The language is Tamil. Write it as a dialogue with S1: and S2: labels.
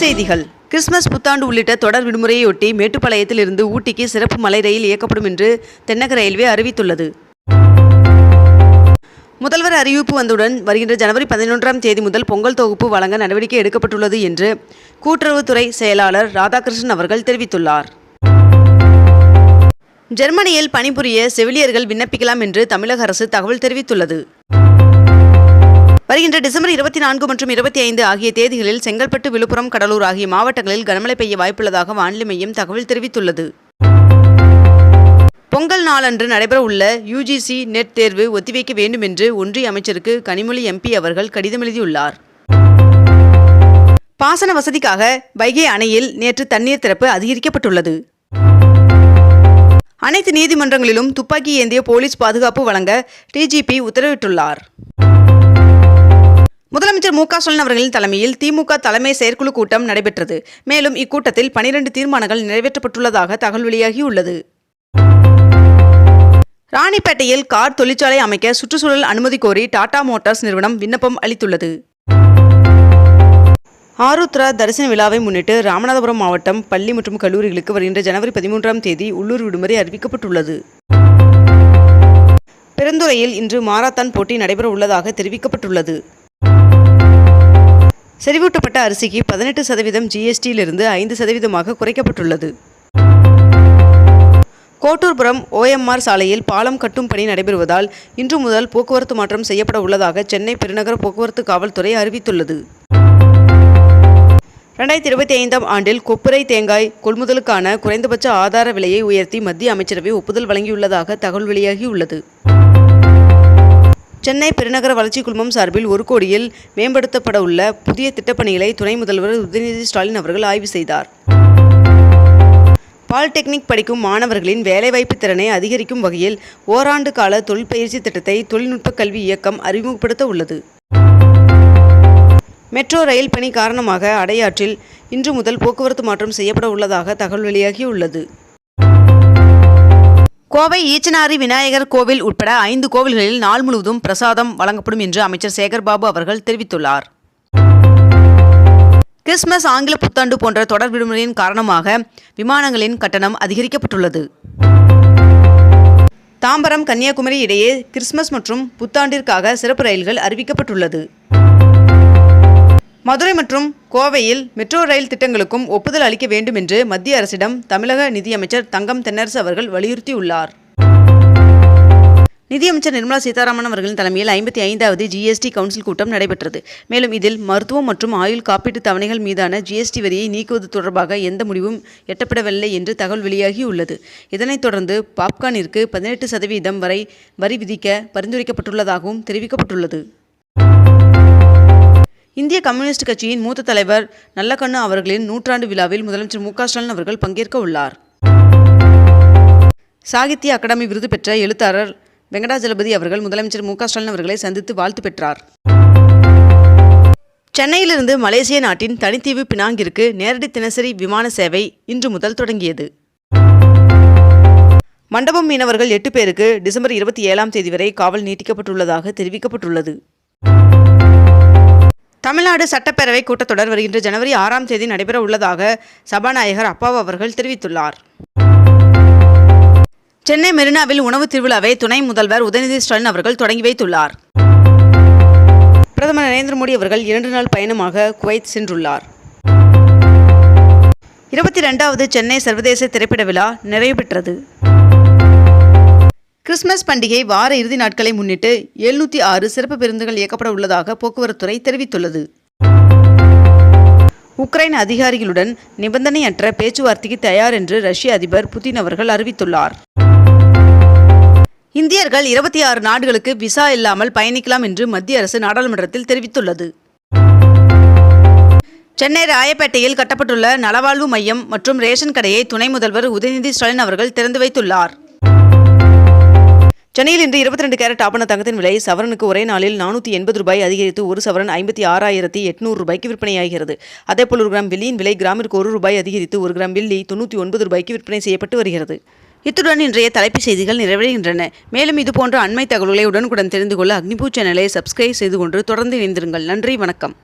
S1: செய்திகள். கிறிஸ்துமஸ் புத்தாண்டு உள்ளிட்ட தொடர் விடுமுறையொட்டி மேட்டுப்பாளையத்தில் இருந்து ஊட்டிக்கு சிறப்பு மலை ரயில் இயக்கப்படும் என்று தென்னக ரயில்வே அறிவித்துள்ளது. முதல்வர் அறிவிப்பு வந்தவுடன் வருகின்ற ஜனவரி பதினொன்றாம் தேதி முதல் பொங்கல் தொகுப்பு வழங்க நடவடிக்கை எடுக்கப்பட்டுள்ளது என்று கூட்டுறவுத்துறை செயலாளர் ராதாகிருஷ்ணன் அவர்கள் தெரிவித்துள்ளார். ஜெர்மனியில் பணிபுரிய செவிலியர்கள் விண்ணப்பிக்கலாம் என்று தமிழக அரசு தகவல் தெரிவித்துள்ளது. வருகின்ற டிசம்பர் இருபத்தி நான்கு மற்றும் இருபத்தி ஐந்து ஆகிய தேதிகளில் செங்கல்பட்டு விழுப்புரம் கடலூர் ஆகிய மாவட்டங்களில் கனமழை பெய்ய வாய்ப்புள்ளதாக வானிலை மையம் தகவல் தெரிவித்துள்ளது. பொங்கல் நாளன்று நடைபெறவுள்ள யுஜிசி நெட் தேர்வு ஒத்திவைக்க வேண்டும் என்று ஒன்றிய அமைச்சருக்கு கனிமொழி எம்பி அவர்கள் கடிதம் எழுதியுள்ளார். பாசன வசதிக்காக வைகை அணையில் நேற்று தண்ணீர் திறப்பு அதிகரிக்கப்பட்டுள்ளது. அனைத்து நீதிமன்றங்களிலும் துப்பாக்கி ஏந்திய போலீஸ் பாதுகாப்பு வழங்க டிஜிபி உத்தரவிட்டுள்ளார். முதலமைச்சர் மு க ஸ்டாலின் அவர்களின் தலைமையில் திமுக தலைமை செயற்குழு கூட்டம் நடைபெற்றது. மேலும் இக்கூட்டத்தில் பனிரண்டு தீர்மானங்கள் நிறைவேற்றப்பட்டுள்ளதாக தகவல் வெளியாகியுள்ளது. ராணிப்பேட்டையில் கார் தொழிற்சாலை அமைக்க சுற்றுச்சூழல் அனுமதி கோரி டாடா மோட்டார்ஸ் நிறுவனம் விண்ணப்பம் அளித்துள்ளது. ஆருத்ரா தரிசன விழாவை முன்னிட்டு ராமநாதபுரம் மாவட்டம் பள்ளி மற்றும் கல்லூரிகளுக்கு வருகின்ற ஜனவரி பதிமூன்றாம் தேதி உள்ளூர் விடுமுறை அறிவிக்கப்பட்டுள்ளது. பெருந்துறையில் இன்று மாரத்தான் போட்டி நடைபெற உள்ளதாக தெரிவிக்கப்பட்டுள்ளது. செறிவூட்டப்பட்ட அரிசிக்கு பதினெட்டு சதவீதம் ஜிஎஸ்டியிலிருந்து ஐந்து சதவீதமாக குறைக்கப்பட்டுள்ளது. கோட்டூர்புரம் ஓஎம்ஆர் சாலையில் பாலம் கட்டும் பணி நடைபெறுவதால் இன்று முதல் போக்குவரத்து மாற்றம் செய்யப்பட உள்ளதாக சென்னை பெருநகர போக்குவரத்து காவல்துறை அறிவித்துள்ளது. ரெண்டாயிரத்தி இருபத்தி ஐந்தாம் ஆண்டில் கொப்புரை தேங்காய் கொள்முதலுக்கான குறைந்தபட்ச ஆதார விலையை உயர்த்தி மத்திய அமைச்சரவை ஒப்புதல் வழங்கியுள்ளதாக தகவல் வெளியாகியுள்ளது. சென்னை பெருநகர வளர்ச்சி குழுமம் சார்பில் ஒரு கோடியில் மேம்படுத்தப்பட உள்ள புதிய திட்டப்பணிகளை துணை முதல்வர் உதயநிதி ஸ்டாலின் அவர்கள் ஆய்வு செய்தார். பாலிடெக்னிக் படிக்கும் மாணவர்களின் வேலைவாய்ப்பு திறனை அதிகரிக்கும் வகையில் ஓராண்டு கால தொழிற்பயிற்சி திட்டத்தை தொழில்நுட்ப கல்வி இயக்கம் அறிமுகப்படுத்த உள்ளது. மெட்ரோ ரயில் பணி காரணமாக அடையாற்றில் இன்று முதல் போக்குவரத்து மாற்றம் செய்யப்பட உள்ளதாக தகவல் வெளியாகியுள்ளது. கோவை ஈச்சனாரி விநாயகர் கோவில் உட்பட ஐந்து கோவில்களில் நாள் முழுவதும் பிரசாதம் வழங்கப்படும் என்று அமைச்சர் சேகர்பாபு அவர்கள் தெரிவித்துள்ளார். கிறிஸ்துமஸ் ஆங்கில புத்தாண்டு போன்ற தொடர் விடுமுறையின் காரணமாக விமானங்களின் கட்டணம் அதிகரிக்கப்பட்டுள்ளது. தாம்பரம் கன்னியாகுமரி இடையே கிறிஸ்துமஸ் மற்றும் புத்தாண்டிற்காக சிறப்பு ரயில்கள் அறிவிக்கப்பட்டுள்ளது. மதுரை மற்றும் கோவையில் மெட்ரோ ரயில் திட்டங்களுக்கும் ஒப்புதல் அளிக்க வேண்டும் என்று மத்திய அரசிடம் தமிழக நிதியமைச்சர் தங்கம் தென்னரசு அவர்கள் வலியுறுத்தியுள்ளார். நிதியமைச்சர் நிர்மலா சீதாராமன் அவர்களின் தலைமையில் ஐம்பத்தி ஐந்தாவது ஜிஎஸ்டி கவுன்சில் கூட்டம் நடைபெற்றது. மேலும் இதில் மருத்துவம் மற்றும் ஆயுள் காப்பீட்டு தவணைகள் மீதான ஜிஎஸ்டி வரியை நீக்குவது தொடர்பாக எந்த முடிவும் எட்டப்படவில்லை என்று தகவல் வெளியாகியுள்ளது. இதனைத் தொடர்ந்து பாப்கார்னிற்கு பதினெட்டு சதவீதம் வரை வரி விதிக்க பரிந்துரைக்கப்பட்டுள்ளதாகவும் தெரிவிக்கப்பட்டுள்ளது. இந்திய கம்யூனிஸ்ட் கட்சியின் மூத்த தலைவர் நல்லக்கண்ணு அவர்களின் நூற்றாண்டு விழாவில் முதலமைச்சர் மு ஸ்டாலின் அவர்கள் பங்கேற்க உள்ளார். சாகித்ய அகாடமி விருது பெற்ற எழுத்தாளர் வெங்கடாஜலபதி அவர்கள் முதலமைச்சர் மு ஸ்டாலின் அவர்களை சந்தித்து வாழ்த்து பெற்றார். சென்னையிலிருந்து மலேசிய நாட்டின் தனித்தீவு பினாங்கிற்கு நேரடி தினசரி விமான சேவை இன்று முதல் தொடங்கியது. மண்டபம் மீனவர்கள் எட்டு பேருக்கு டிசம்பர் இருபத்தி ஏழாம் தேதி வரை காவல் நீட்டிக்கப்பட்டுள்ளதாக தெரிவிக்கப்பட்டுள்ளது. தமிழ்நாடு சட்டப்பேரவை கூட்டத்தொடர் வருகின்ற ஜனவரி ஆறாம் தேதி நடைபெற உள்ளதாக சபாநாயகர் அப்பாவு அவர்கள் தெரிவித்துள்ளார். சென்னை மெரினாவில் உணவு திருவிழாவை துணை முதல்வர் உதயநிதி ஸ்டாலின் அவர்கள் தொடங்கி வைத்துள்ளார். பிரதமர் நரேந்திர மோடி அவர்கள் இரண்டு நாள் பயணமாக குவைத் சென்றுள்ளார். இருபத்தி ரெண்டாவது சென்னை சர்வதேச திரைப்பட விழா நிறைவு பெற்றது. கிறிஸ்துமஸ் பண்டிகை வார இறுதி நாட்களை முன்னிட்டு எழுநூற்றி ஆறு சிறப்பு பேருந்துகள் இயக்கப்பட உள்ளதாக போக்குவரத்துறை தெரிவித்துள்ளது. உக்ரைன் அதிகாரிகளுடன் நிபந்தனையற்ற பேச்சுவார்த்தைக்கு தயார் என்று ரஷ்ய அதிபர் புதின் அவர்கள் அறிவித்துள்ளார். இந்தியர்கள் இருபத்தி ஆறு நாடுகளுக்கு விசா இல்லாமல் பயணிக்கலாம் என்று மத்திய அரசு நாடாளுமன்றத்தில் தெரிவித்துள்ளது. சென்னை ராயப்பேட்டையில் கட்டப்பட்டுள்ள நலவாழ்வு மையம் மற்றும் ரேஷன் கடையை துணை முதல்வர் உதயநிதி ஸ்டாலின் அவர்கள் திறந்து வைத்துள்ளார். சென்னையில் இன்று இருபத்தி ரெண்டு கேரட் ஆபண தங்கத்தின் விலை சவரனுக்கு ஒரே நாளில் நானூற்றி எண்பது ரூபாய் அதிகரித்து ஒரு சவரன் ஐம்பத்தி ஆறாயிரத்தி எட்நூறு ரூபாய்க்கு விற்பனையாகிறது. அதேபோல் ஒரு கிராம் வெள்ளியின் விலை கிராமிற்கு ஒரு ரூபாய் அதிகரித்து ஒரு கிராம் வெள்ளி தொண்ணூற்றி ஒன்பது ரூபாய்க்கு விற்பனை செய்யப்பட்டு வருகிறது. இத்துடன் இன்றைய தலைப்புச் செய்திகள் நிறைவடைகின்றன. மேலும் இதுபோன்ற அண்மை தகவல்களை உடனுக்குடன் தெரிந்து கொள்ள அக்னிபூ சேனலை சப்ஸ்கிரைப் செய்து கொண்டு தொடர்ந்து இணைந்திருங்கள். நன்றி வணக்கம்.